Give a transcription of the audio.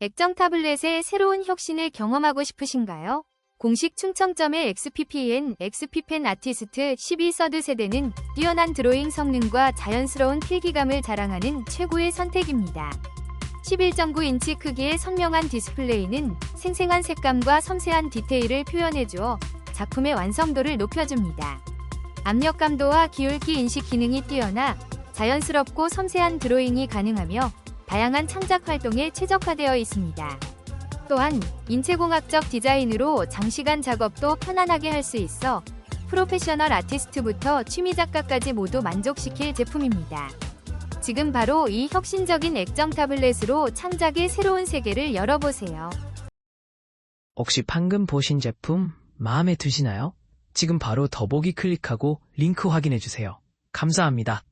액정 타블렛의 새로운 혁신을 경험하고 싶으신가요? 공식 충청점의 XPPN, XP펜 아티스트 12 서드 세대는 뛰어난 드로잉 성능과 자연스러운 필기감을 자랑하는 최고의 선택입니다. 11.9인치 크기의 선명한 디스플레이는 생생한 색감과 섬세한 디테일을 표현해주어 작품의 완성도를 높여줍니다. 압력 감도와 기울기 인식 기능이 뛰어나 자연스럽고 섬세한 드로잉이 가능하며 다양한 창작 활동에 최적화되어 있습니다. 또한 인체공학적 디자인으로 장시간 작업도 편안하게 할 수 있어 프로페셔널 아티스트부터 취미 작가까지 모두 만족시킬 제품입니다. 지금 바로 이 혁신적인 액정 타블렛으로 창작의 새로운 세계를 열어보세요. 혹시 방금 보신 제품 마음에 드시나요? 지금 바로 더보기 클릭하고 링크 확인해주세요. 감사합니다.